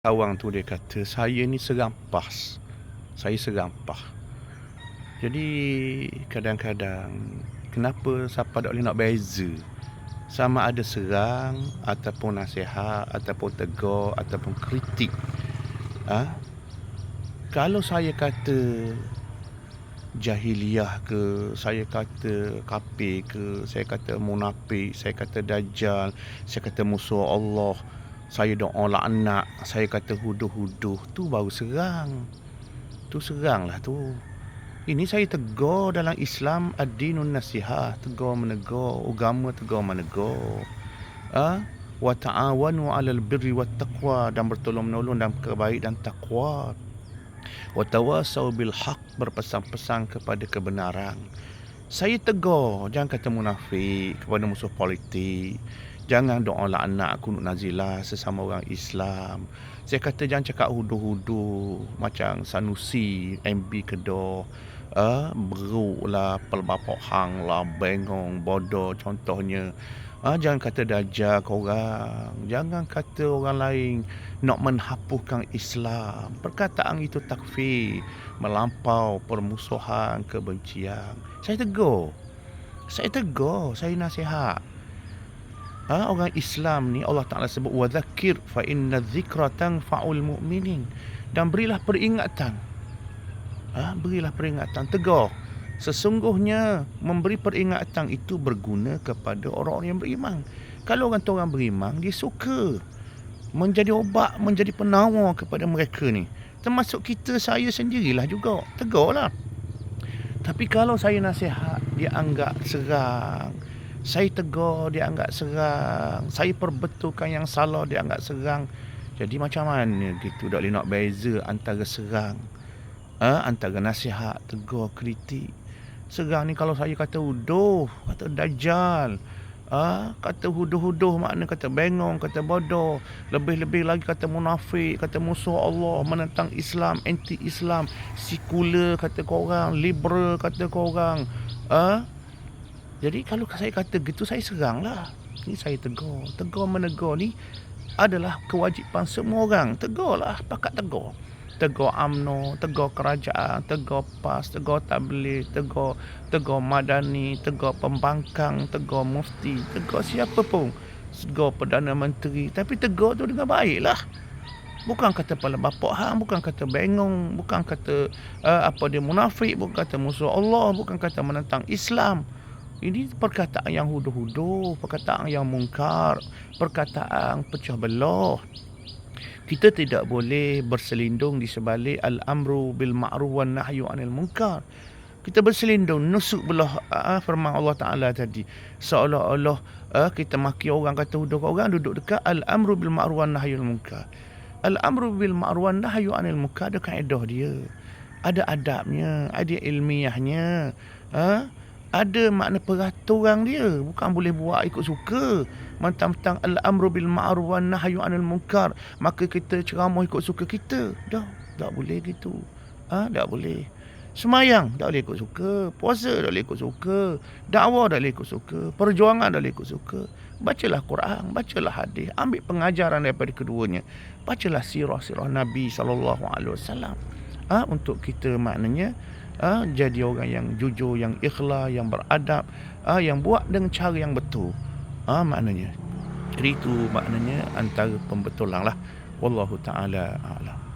Awang tu dia kata, saya ni serampas. Saya serampah. Jadi, kadang-kadang, kenapa siapa tak boleh nak beza? Sama ada serang, ataupun nasihat, ataupun tegur, ataupun kritik. Ha? Kalau saya kata jahiliah ke, saya kata kafir ke, saya kata munafik, saya kata dajjal, saya kata musuh Allah, saya doa laknat, saya kata huduh-huduh, tu baru serang. Tu serang lah tu. Ini saya tegur dalam Islam ad-dinun nasihah, tegur menegur, agama tegur menegur. Ha? Wa ta'awanu 'alal birri wat taqwa dan bertolong menolong dalam kebaikan dan takwa. Wa tawasau bil haq berpesan-pesan kepada kebenaran. Saya tegur, jangan kata munafik kepada musuh politik. Jangan doa laknat kunut nazilah sesama orang Islam. Saya kata jangan cakap hudu-hudu macam Sanusi, MB Kedah. Uh, beruk lah, pelbapak hang lah, bengong, bodoh contohnya. Uh, jangan kata dajjal ke orang. Jangan kata orang lain nak menghapuskan Islam. Perkataan itu takfir. Melampau permusuhan, kebencian. Saya tegur. Saya tegur, saya nasihat ha, orang Islam ni Allah Taala sebut wa dzakir fa inna dzikra tanfa'ul mu'minin. Dan berilah peringatan. Ha, berilah peringatan tegur. Sesungguhnya memberi peringatan itu berguna kepada orang-orang yang beriman. Kalau orang tu orang beriman dia suka menjadi obat menjadi penawar kepada mereka ni. Termasuk kita saya sendirilah juga. Tegurlah. Tapi kalau saya nasihat dia anggap serang saya tegur dia anggap serang saya perbetulkan yang salah dia anggap serang jadi macam mana gitu tak boleh nak beza antara serang ha? antara nasihat tegur kritik serang ni kalau saya kata uduh kata dajjal ha? kata huduh-huduh makna kata bengong kata bodoh lebih-lebih lagi kata munafik kata musuh Allah menentang Islam anti Islam sekular kata korang liberal kata korang ha? Jadi kalau saya kata gitu saya serang lah. Ini saya tegur. Tegur menegur ni adalah kewajipan semua orang. Tegur lah. Pakat tegur. Tegur UMNO, tegur kerajaan, tegur PAS, tegur tabligh, tegur, tegur madani, tegur pembangkang, tegur mufti, tegur siapa pun. Tegur Perdana Menteri. Tapi tegur tu dengan baik lah. Bukan kata pala bapak hang, bukan kata bengong, bukan kata uh, apa dia munafik, bukan kata musuh Allah, bukan kata menentang Islam. Ini perkataan yang huduh-huduh, perkataan yang mungkar, perkataan pecah belah. Kita tidak boleh berselindung di sebalik al-amru bil ma'ruf wan nahyu 'anil munkar. Kita berselindung nusuk belah uh, firman Allah Taala tadi. Seolah-olah uh, kita maki orang kata huduh orang duduk dekat al-amru bil ma'ruf wan nahyu 'anil munkar. Al-amru bil ma'ruf wan nahyu 'anil munkar ada kaedah dia. Ada adabnya, ada ilmiahnya. Uh, ada makna peraturan dia. Bukan boleh buat ikut suka. Mentang-mentang al-amru bil ma'ruf wan nahyu 'anil munkar. Maka kita ceramah ikut suka kita. Dah tak boleh gitu. Ah ha? tak boleh. Semayang tak boleh ikut suka. Puasa tak boleh ikut suka. Dakwah tak boleh ikut suka. Perjuangan tak boleh ikut suka. Bacalah Quran bacalah hadis. Ambil pengajaran daripada keduanya. Bacalah sirah-sirah Nabi wasallam. Ah untuk kita maknanya ha, jadi orang yang jujur, yang ikhlas, yang beradab, ha, yang buat dengan cara yang betul. Ha, maknanya. Jadi itu maknanya antara pembetulan lah. Wallahu ta'ala a'lam.